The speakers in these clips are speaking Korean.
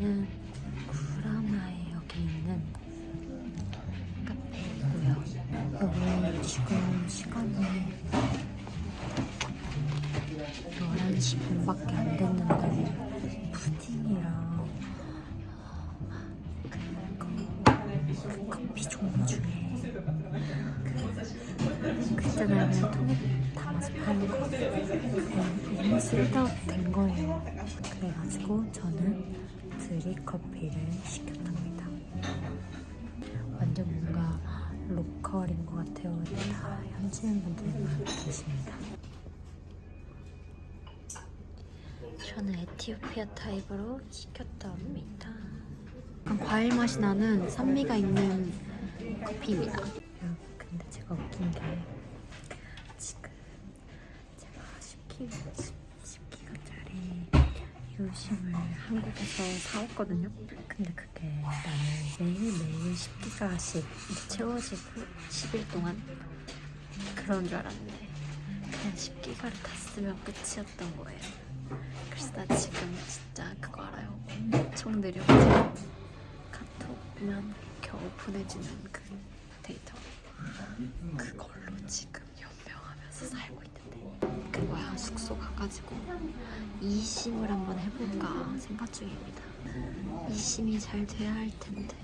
여기는 구라마에역에 있는 카페이고요. 여기 지금 시간이 11시 반밖에 안 됐는데 푸딩이랑 그 커피 종류 중에 그 그때는 통에 담아서 파는 거 그거 이미 쓸다웃 된 거예요. 그래가지고 저는 드립커피를 시켰답니다. 완전 뭔가 로컬인 것 같아요. 다 현지인 분들만 계십니다. 저는 에티오피아 타입으로 시켰답니다. 과일 맛이 나는 산미가 있는 커피입니다. 근데 제가 웃긴 게 지금 제가 10기, 10기가짜리 유심을 한국에서 사왔거든요. 근데 그게 나는 매일매일 10기가씩 채워지고 10일 동안 그런 줄 알았는데 그냥 10기가를 다 쓰면 끝이었던 거예요. 그래서 나 지금 진짜 그거 알아요. 엄청 느려가지고 카톡만 겨우 보내주는 그 데이터 그걸로 지금 연명하면서 살고 있는데 그 뭐야 숙소 가가지고 이심을 한번 해볼까 생각 중입니다. 이심이 잘 돼야 할 텐데.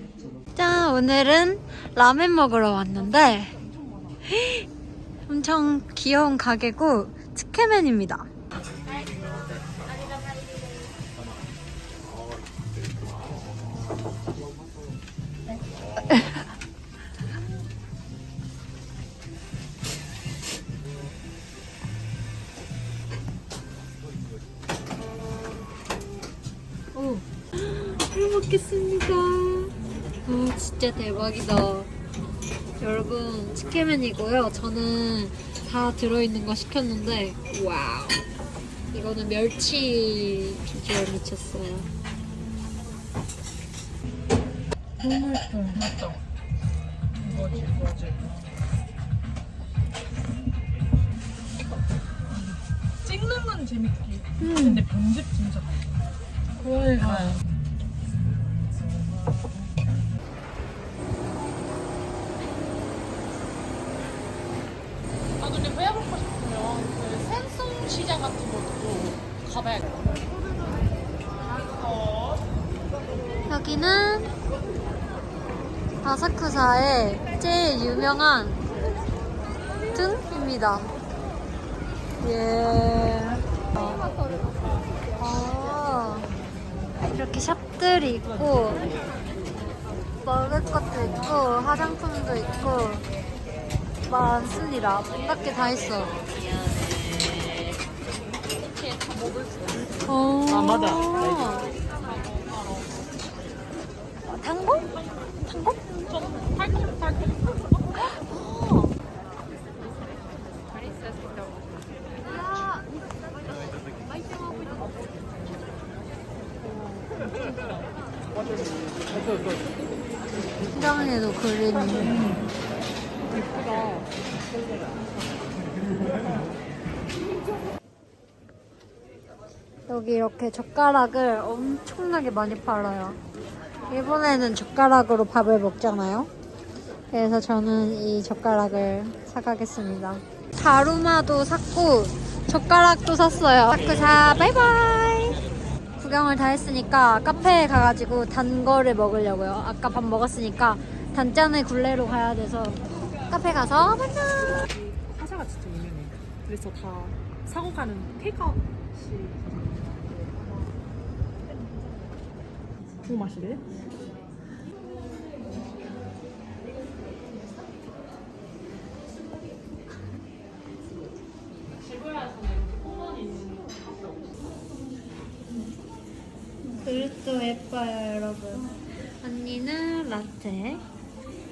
짠 오늘은 라멘 먹으러 왔는데 엄청 귀여운 가게고 츠케맨입니다. 진짜 대박이다. 여러분, 치케맨이고요. 저는 다 들어있는 거 시켰는데, 와우. 이거는 멸치 비주얼 미쳤어요. 예뻐. 맞죠? 이거지, 이거지. 찍는 건 재밌기. 근데 편집 진짜. 그러니까. 아 아사쿠사의 제일 유명한 등입니다. 예. 아, 이렇게 샵들이 있고 먹을 것도 있고 화장품도 있고 많습니다. 온갖 게다 있어. 이렇게 다 먹을 수 있어. 오. 아, 맞아. tango? tango? 좀 달콤달콤. 시장에도 그린 예쁘다. 여기 이렇게 젓가락을 엄청나게 많이 팔아요. 일본에는 젓가락으로 밥을 먹잖아요. 그래서 저는 이 젓가락을 사가겠습니다. 다루마도 샀고 젓가락도 샀어요. 사쿠사 바이바이. 구경을 다 했으니까 카페에 가가지고 단 거를 먹으려고요. 아까 밥 먹었으니까 단짠의 굴레로 가야 돼서 카페 가서 만나. 화사가 진짜 유명해. 그래서 다 사고 가는 테이크아웃이 그 맛이래? 그릇도 예뻐요, 여러분. 언니는 라떼,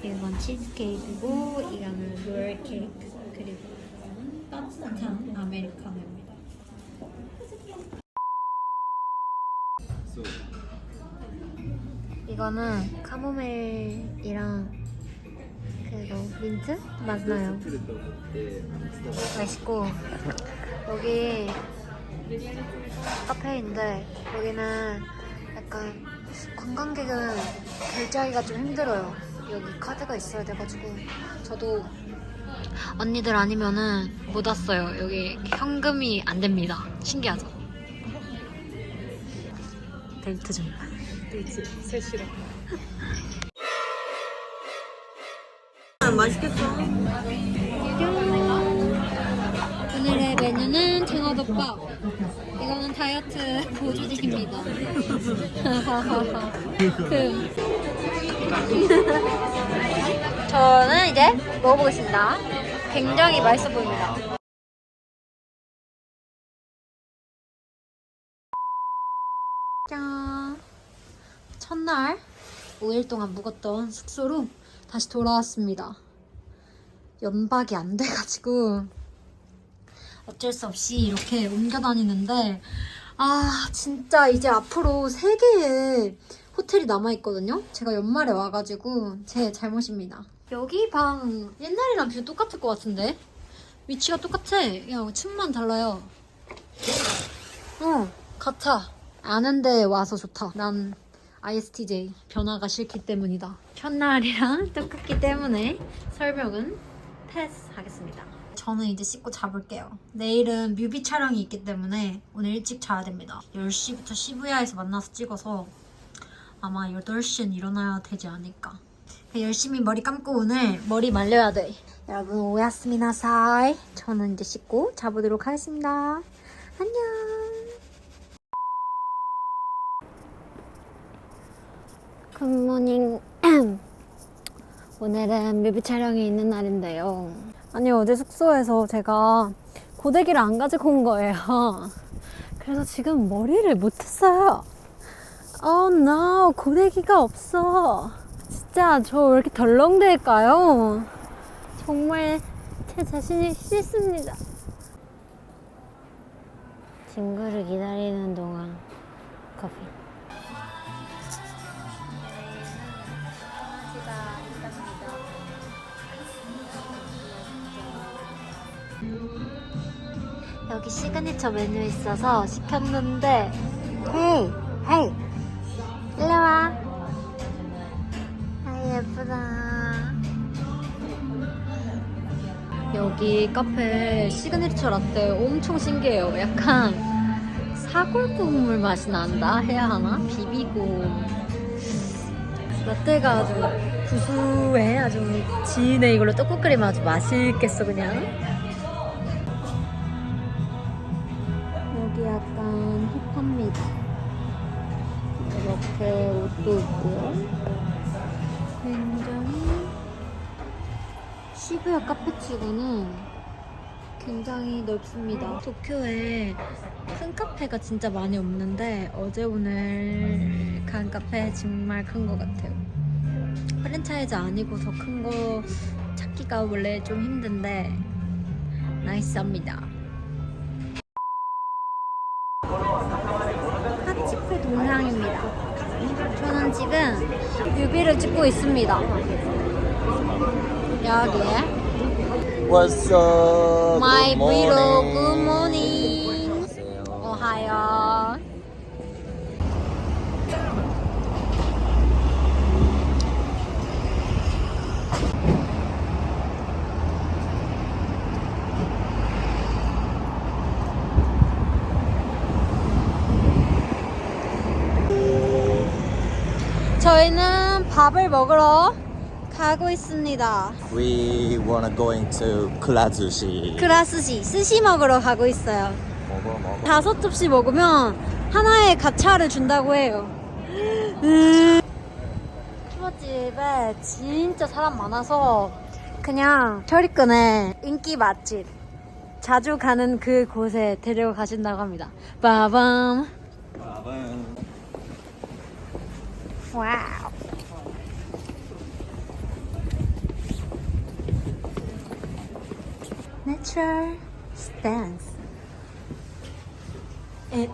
이건 치즈케이크고, 이거는 롤케이크, 그리고 이거는 따뜻한 아메리카노입니다. 이거는 카모멜이랑 그리고 민트 맛나요. 맛있고 여기 카페인데 여기는 약간 관광객은 결제하기가 좀 힘들어요. 여기 카드가 있어야 돼가지고 저도 언니들 아니면은 못 왔어요. 여기 현금이 안 됩니다. 신기하죠? 데이트 중. 데이트 셋이랑. 맛있겠어. 오늘의 메뉴는 장어덮밥. 이거는 다이어트 보조직입니다. 그. 저는 이제 먹어보겠습니다. 굉장히 맛있어 보입니다. 짠. 첫날 5일 동안 묵었던 숙소로 다시 돌아왔습니다. 연박이 안 돼가지고 어쩔 수 없이 이렇게 옮겨 다니는데 아 진짜 이제 앞으로 세 개의 호텔이 남아 있거든요. 제가 연말에 와가지고 제 잘못입니다. 여기 방 옛날이랑 뷰 똑같을 것 같은데 위치가 똑같아. 그냥 층만 달라요. 어 같아. 아는데 와서 좋다. 난 ISTJ 변화가 싫기 때문이다. 첫날이랑 똑같기 때문에 설명은 패스하겠습니다. 저는 이제 씻고 자볼게요. 내일은 뮤비 촬영이 있기 때문에 오늘 일찍 자야 됩니다. 10시부터 시부야에서 만나서 찍어서 아마 8시엔 일어나야 되지 않을까. 열심히 머리 감고 오늘 머리 말려야 돼. 여러분 오야스미나사이. 저는 이제 씻고 자보도록 하겠습니다. 안녕. 굿모닝. 오늘은 뮤비 촬영이 있는 날인데요. 아니, 어제 숙소에서 제가 고데기를 안 가지고 온 거예요. 그래서 지금 머리를 못했어요. Oh no, 고데기가 없어. 진짜 저 왜 이렇게 덜렁댈까요? 정말 제 자신이 싫습니다. 친구를 기다리는 동안 커피. 여기 시그니처 메뉴 있어서 시켰는데 헤 여기 카페 시그니처 라떼 엄청 신기해요. 약간 사골 국물 맛이 난다? 해야 하나? 비비고. 라떼가 아주 구수해. 아주 진해. 이걸로 떡국 끓이면 아주 맛있겠어 그냥 카페치고는 굉장히 넓습니다. 도쿄에 큰 카페가 진짜 많이 없는데 어제 오늘 간 카페 정말 큰 것 같아요. 프랜차이즈 아니고 더큰거 찾기가 원래 좀 힘든데 나이스합니다. 핫치프 동상입니다. 저는 지금 뮤비를 찍고 있습니다. 여기에 What's up? My Vlog. Good Morning. 오하요 저희는 밥을 먹으러 가고 있습니다. We wanna going to 그라즈시. 그라스시 스시 먹으러 가고 있어요. 먹어 먹어. 다섯 접시 먹으면 하나의 가차를 준다고 해요. 음. 추어집에 진짜 사람 많아서 그냥 철이끈의 인기 맛집 자주 가는 그 곳에 데리고 가신다고 합니다. 빠밤. 와우. Natural stance. 에,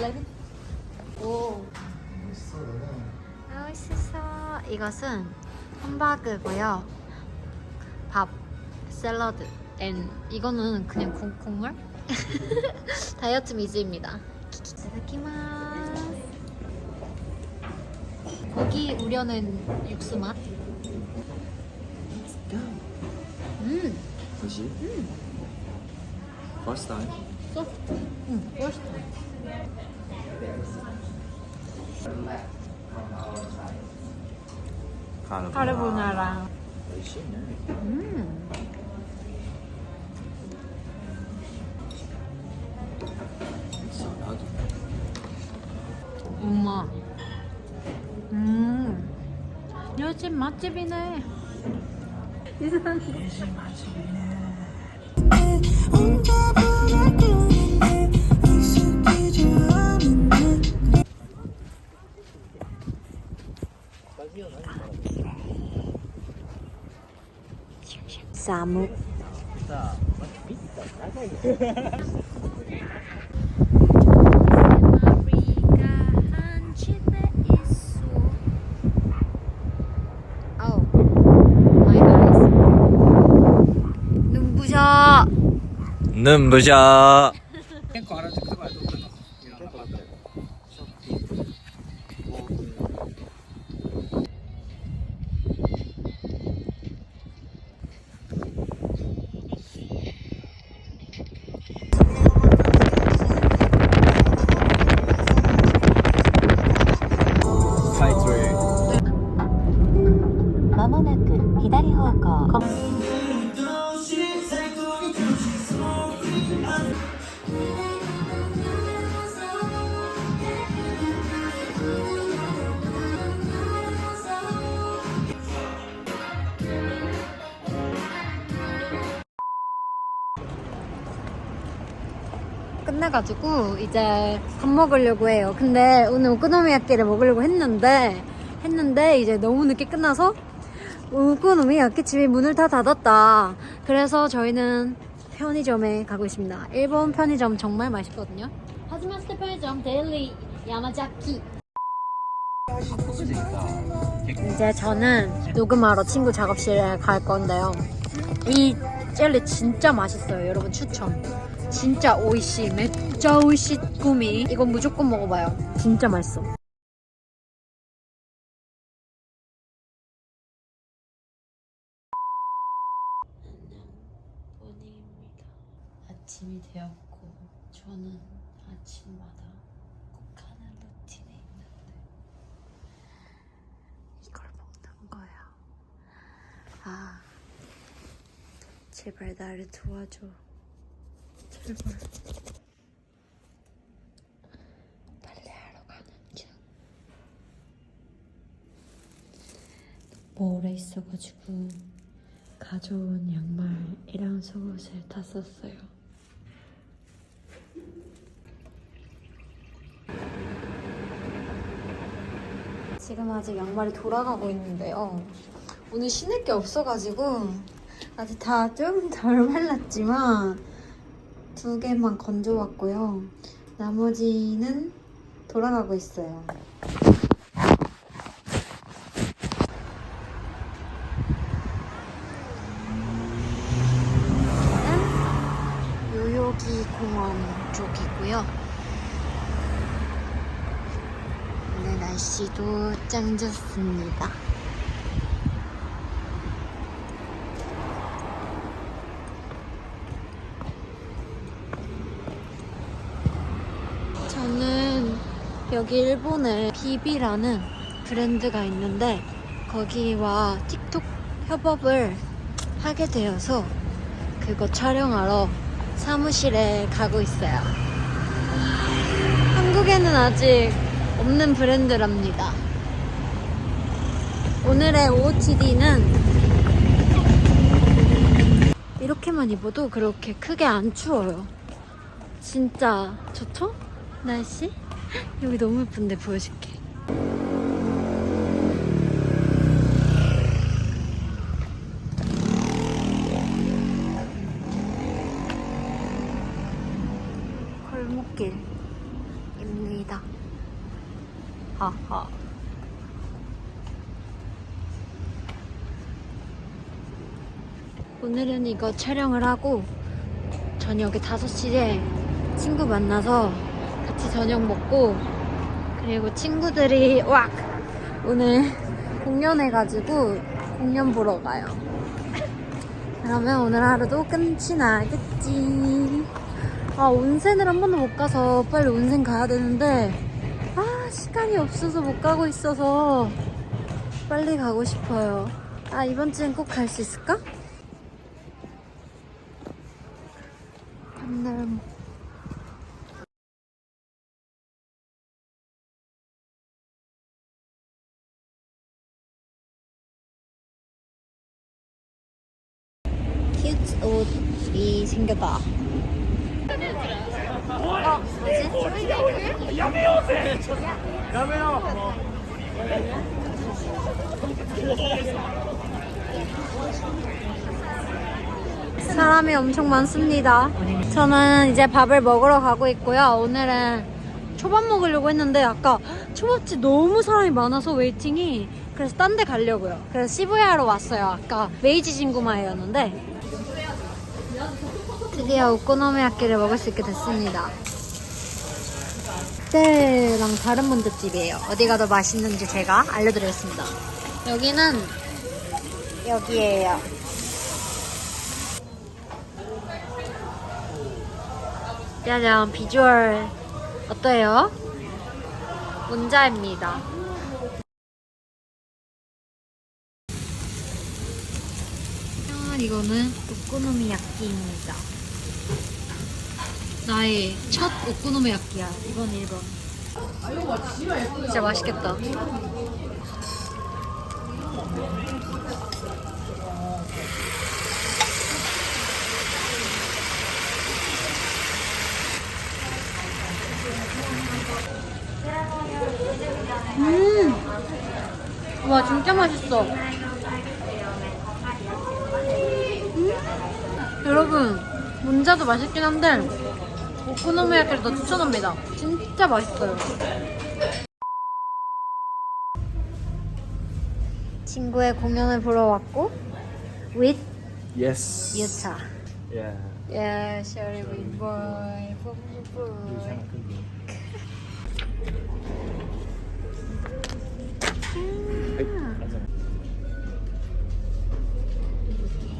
레드? 오. 맛있어. 이것은 함바그고요. 밥, 샐러드, 앤 이거는 그냥 국, 국물? 다이어트 미즈입니다. 이타다키마스. 고기 우려낸 육수 맛. 뭐지? First time. 소프트. 음, 맛있다. 카르보나라. 맛있네. 음. 엄마. 음. 요즘 맛집이네. 이상해. 혼자 보내주 는 데 익숙해져 않은데 쌈무. 눈부셔. 눈부셔. 끝나가지고 이제 밥 먹으려고 해요. 근데 오늘 오코노미야끼를 먹으려고 했는데 했는데 이제 너무 늦게 끝나서 오코노미야끼 집이 문을 다 닫았다. 그래서 저희는 편의점에 가고 있습니다. 일본 편의점 정말 맛있거든요. 하지마스테 편의점 데일리 야마자키. 이제 저는 녹음하러 친구 작업실에 갈 건데요. 이 젤리 진짜 맛있어요. 여러분 추천. 진짜 오이시, 매짜 오이시 꾸미. 이건 무조건 먹어봐요. 진짜 맛있어. 모닝입니다. 아침이 되었고 저는 아침마다 꼭 하는 루틴이 있는데 이걸 먹는 거야. 아, 제발 나를 도와줘. 빨래하러 가는 중. 오래 있어가지고 가져온 양말이랑 속옷을 다 썼어요. 지금 아직 양말이 돌아가고 있는데요. 오늘 신을 게 없어가지고 아직 다 좀 덜 말랐지만 두 개만 건져왔고요. 나머지는 돌아가고 있어요. 요요기 공원 쪽이고요. 오늘 날씨도 짱 좋습니다. 저는 여기 일본에 비비라는 브랜드가 있는데 거기와 틱톡 협업을 하게 되어서 그거 촬영하러 사무실에 가고 있어요. 한국에는 아직 없는 브랜드랍니다. 오늘의 OOTD는 이렇게만 입어도 그렇게 크게 안 추워요. 진짜 좋죠? 날씨? 여기 너무 예쁜데 보여줄게. 골목길입니다. 하하. 오늘은 이거 촬영을 하고 저녁에 5시에 친구 만나서 같이 저녁 먹고 그리고 친구들이 왁 오늘 공연해가지고 공연 보러 가요. 그러면 오늘 하루도 끝이 나겠지. 아, 온센을 한 번도 못 가서 빨리 온센 가야 되는데, 아, 시간이 없어서 못 가고 있어서 빨리 가고 싶어요. 아, 이번 주엔 꼭 갈 수 있을까? 밤날 큐트 옷이 생겼다. 어, 뭐지? 사람이 엄청 많습니다. 저는 이제 밥을 먹으러 가고 있고요. 오늘은 초밥 먹으려고 했는데 아까 초밥집 너무 사람이 많아서 웨이팅이 그래서 딴 데 가려고요. 그래서 시부야로 왔어요. 아까 메이지 진구마이였는데 드디어 오코노미야끼를 먹을 수 있게 됐습니다. 그때랑 다른 분들집이에요. 어디가 더 맛있는지 제가 알려드리겠습니다. 여기는 여기에요. 짜잔 비주얼 어때요? 문자입니다. 짠 이거는 오코노미야끼입니다. 나의 첫 오코노미야끼야. 이번 1번. 진짜 맛있겠다. 음! 와, 진짜 맛있어. 음? 여러분, 문자도 맛있긴 한데, 오코노미야끼를 더 추천합니다. 진짜 맛있어요. 친구의 공연을 보러 왔고, with Yes. 유타. Yeah. Yeah, Sherry boy. boy, boy.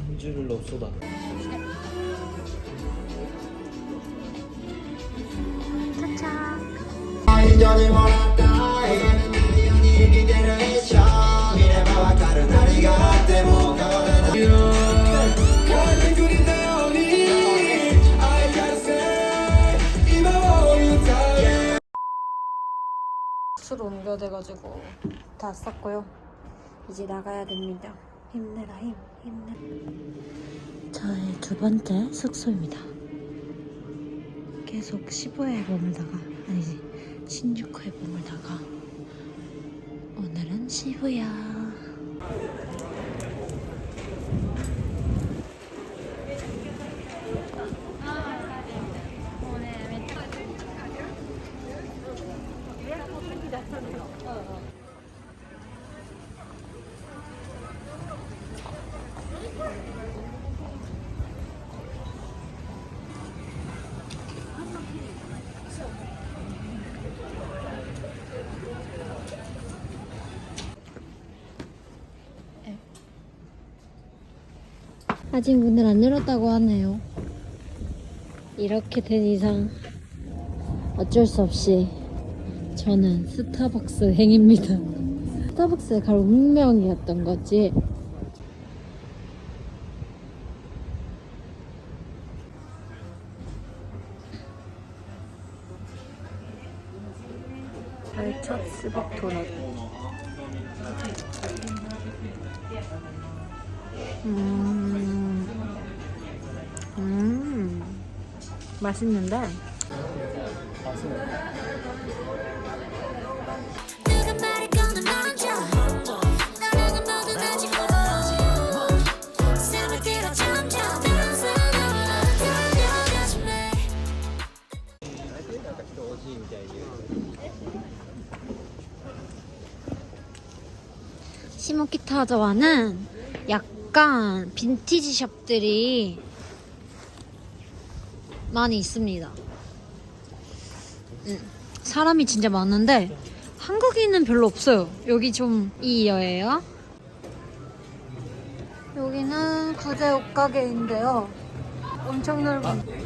한 줄을 넣어 쏟아. 짜잔. 옮겨야 돼가지고 다 썼고요. 이제 나가야 됩니다. 힘내라 힘, 힘내. 저의 두 번째 숙소입니다. 계속 시부야에 머물다가 아니지 신주쿠에 머물다가 오늘은 시부야. 아직 문을 안 열었다고 하네요. 이렇게 된 이상 어쩔 수 없이 저는 스타벅스 행입니다. 스타벅스에 갈 운명이었던 거지. 마 시모키타자와는 약간 빈티지 샵들이 많이 있습니다. 음, 사람이 진짜 많은데 한국인은 별로 없어요. 여기 좀 이여예요. 여기는 구제 옷가게인데요. 엄청 넓은.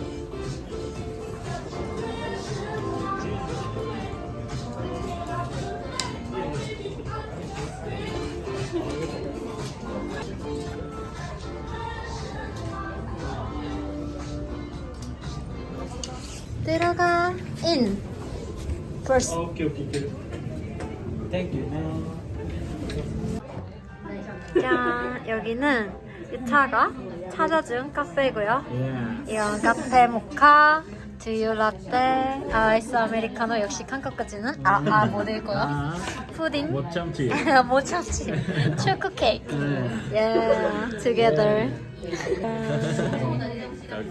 First. Okay, okay, okay. Thank you. 짠 여기는 유차가 찾아준 카페고요. Yeah. 이건 카페 모카, 두유 라떼, 아이스 아메리카노 역시 한국 까지는 아아못 읽고요. 아, 푸딩, 못 참지. 못 참지, 초코 케이크. 네. Yeah, together.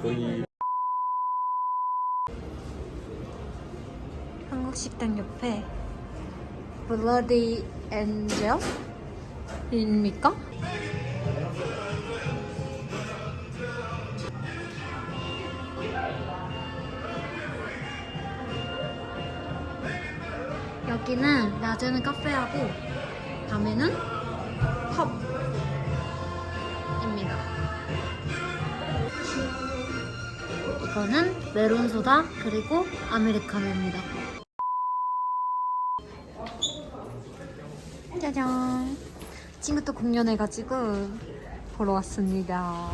거의 한국 식당 옆에 블러디 엔젤입니까? 여기는 낮에는 카페하고 밤에는 펍입니다. 이거는 메론 소다 그리고 아메리카노입니다. 짜잔. 친구 또 공연해가지고 보러 왔습니다.